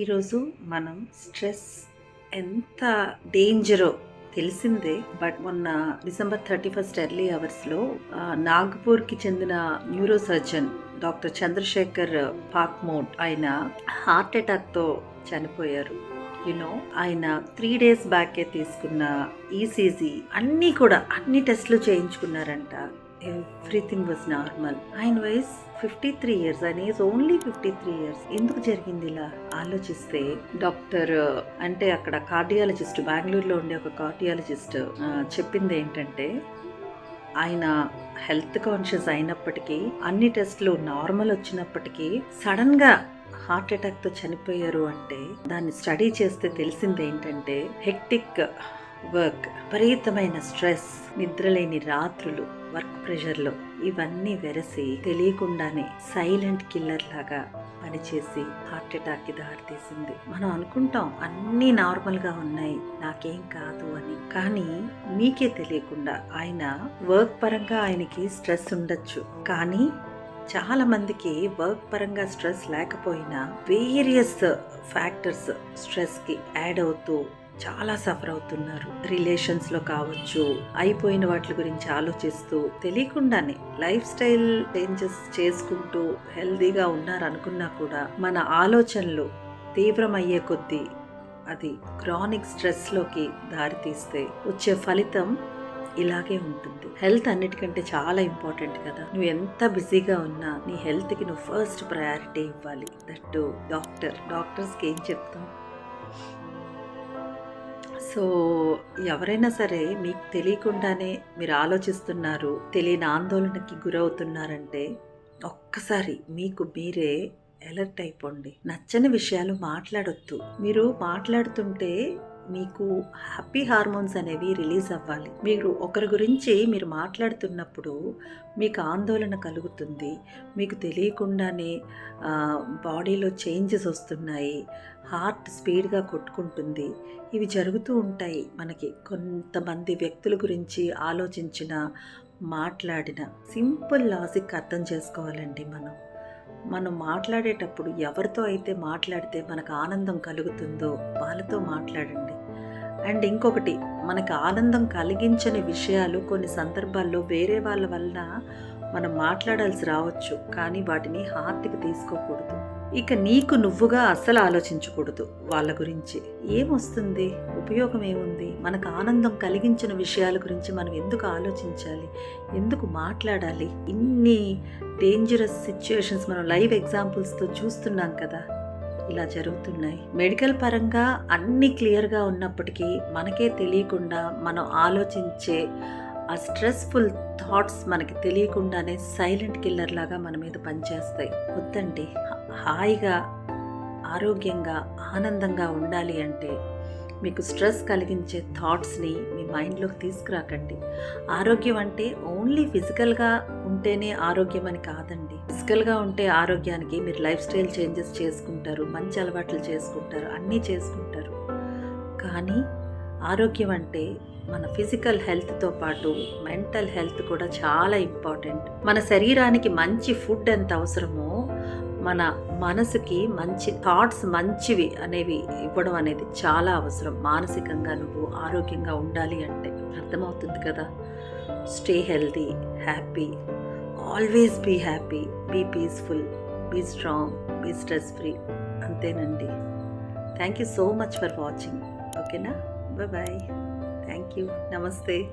ఈరోజు మనం స్ట్రెస్ ఎంత డేంజరో తెలిసిందే బట్ మొన్న డిసెంబర్ థర్టీ ఫస్ట్ ఎర్లీ అవర్స్లో నాగ్పూర్కి చెందిన neuro surgeon doctor Chandrashekhar Pakmode ఆయన హార్ట్ అటాక్తో చనిపోయారు. యునో ఆయన త్రీ డేస్ బ్యాకే తీసుకున్న ఈసీజీ అన్నీ కూడా అన్ని టెస్ట్లు చేయించుకున్నారంట. ఎవ్రీథింగ్ వాజ్ నార్మల్ ఆయన వయసు ఫిఫ్టీ త్రీ ఇయర్స్ ఆయన age only fifty three years ఎందుకు జరిగింది ఇలా? ఆలోచిస్తే డాక్టర్ అంటే అక్కడ కార్డియాలజిస్ట్ బెంగళూరులో ఉండే ఒక కార్డియాలజిస్ట్ చెప్పింది ఏంటంటే ఆయన హెల్త్ కాన్షియస్ అయినప్పటికీ అన్ని టెస్ట్లు నార్మల్ వచ్చినప్పటికీ సడన్గా హార్ట్ అటాక్తో చనిపోయారు అంటే దాన్ని స్టడీ చేస్తే తెలిసింది ఏంటంటే హెక్టిక్ వర్క్ విపరీతమైన స్ట్రెస్ నిద్రలేని రాత్రులు వర్క్ ప్రెషర్లో ఇవన్నీ వెరసి తెలియకుండానే సైలెంట్ కిల్లర్ లాగా పనిచేసి హార్ట్ అటాక్కి దారితీసింది. మనం అనుకుంటాం అన్నీ నార్మల్గా ఉన్నాయి నాకేం కాదు అని. కానీ మీకే తెలియకుండా ఆయన వర్క్ పరంగా ఆయనకి స్ట్రెస్ ఉండొచ్చు. కానీ చాలామందికి వర్క్ పరంగా స్ట్రెస్ లేకపోయినా వేరియస్ ఫ్యాక్టర్స్ స్ట్రెస్కి యాడ్ అవుతూ చాలా సఫర్ అవుతున్నారు. రిలేషన్స్లో కావచ్చు అయిపోయిన వాటి గురించి ఆలోచిస్తూ తెలియకుండానే లైఫ్ స్టైల్ చేంజెస్ చేసుకుంటూ హెల్దీగా ఉన్నారు అనుకున్నా కూడా మన ఆలోచనలు తీవ్రమయ్యే కొద్దీ అది క్రానిక్ స్ట్రెస్లోకి దారితీస్తే వచ్చే ఫలితం ఇలాగే ఉంటుంది. హెల్త్ అన్నిటికంటే చాలా ఇంపార్టెంట్ కదా. నువ్వు ఎంత బిజీగా ఉన్నా నీ హెల్త్కి నువ్వు ఫస్ట్ ప్రయారిటీ ఇవ్వాలి. దట్ డాక్టర్ డాక్టర్స్కి ఏం చెప్తాం? సో ఎవరైనా సరే మీకు తెలియకుండానే మీరు ఆలోచిస్తున్నారు తెలియని ఆందోళనకి గురవుతున్నారంటే ఒక్కసారి మీకు మీరే అలర్ట్ అయిపోండి. నచ్చని విషయాలు మాట్లాడొద్దు. మీరు మాట్లాడుతుంటే మీకు హ్యాపీ హార్మోన్స్ అనేవి రిలీజ్ అవ్వాలి. మీరు ఒకరి గురించి మీరు మాట్లాడుతున్నప్పుడు మీకు ఆందోళన కలుగుతుంది. మీకు తెలియకుండానే బాడీలో చేంజెస్ వస్తున్నాయి. హార్ట్ స్పీడ్గా కొట్టుకుంటుంది. ఇవి జరుగుతూ ఉంటాయి మనకి. కొంతమంది వ్యక్తుల గురించి ఆలోచించిన మాట్లాడిన సింపుల్ లాజిక్ అర్థం చేసుకోవాలండి మనం. మనం మాట్లాడేటప్పుడు ఎవరితో అయితే మాట్లాడితే మనకు ఆనందం కలుగుతుందో వాళ్ళతో మాట్లాడండి. అండ్ ఇంకొకటి మనకు ఆనందం కలిగించని విషయాలు కొన్ని సందర్భాల్లో వేరే వాళ్ళ వల్ల మనం మాట్లాడాల్సి రావచ్చు కానీ వాటిని హార్ట్కి తీసుకోకూడదు. ఇక నీకు నువ్వుగా అస్సలు ఆలోచించకూడదు వాళ్ళ గురించి. ఏమొస్తుంది? ఉపయోగం ఏముంది? మనకు ఆనందం కలిగించిన విషయాల గురించి మనం ఎందుకు ఆలోచించాలి? ఎందుకు మాట్లాడాలి? ఇన్ని డేంజరస్ సిచ్యుయేషన్స్ మనం లైవ్ ఎగ్జాంపుల్స్తో చూస్తున్నాం కదా. ఇలా జరుగుతున్నాయి. మెడికల్ పరంగా అన్ని క్లియర్గా ఉన్నప్పటికీ మనకే తెలియకుండా మనం ఆలోచించే ఆ స్ట్రెస్ఫుల్ థాట్స్ మనకి తెలియకుండానే సైలెంట్ కిల్లర్ లాగా మన మీద పనిచేస్తాయి. వద్దండి. హాయిగా ఆరోగ్యంగా ఆనందంగా ఉండాలి అంటే మీకు స్ట్రెస్ కలిగించే థాట్స్ని మీ మైండ్లోకి తీసుకురాకండి. ఆరోగ్యం అంటే ఓన్లీ ఫిజికల్గా ఉంటేనే ఆరోగ్యం అని కాదండి. ఫిజికల్గా ఉంటే ఆరోగ్యానికి మీరు లైఫ్ స్టైల్ చేంజెస్ చేసుకుంటారు మంచి అలవాట్లు చేసుకుంటారు అన్నీ చేసుకుంటారు. కానీ ఆరోగ్యం అంటే మన ఫిజికల్ హెల్త్తో పాటు మెంటల్ హెల్త్ కూడా చాలా ఇంపార్టెంట్. మన శరీరానికి మంచి ఫుడ్ ఎంత అవసరమో మన మనసుకి మంచి థాట్స్ మంచివి అనేవి ఇవ్వడం అనేది చాలా అవసరం. మానసికంగా నువ్వు ఆరోగ్యంగా ఉండాలి అంటే అర్థమవుతుంది కదా. Stay healthy happy always be happy be peaceful be strong be stress free అంతేనండి thank you so much for watching ఓకేనా బాయ్ థ్యాంక్ యూ నమస్తే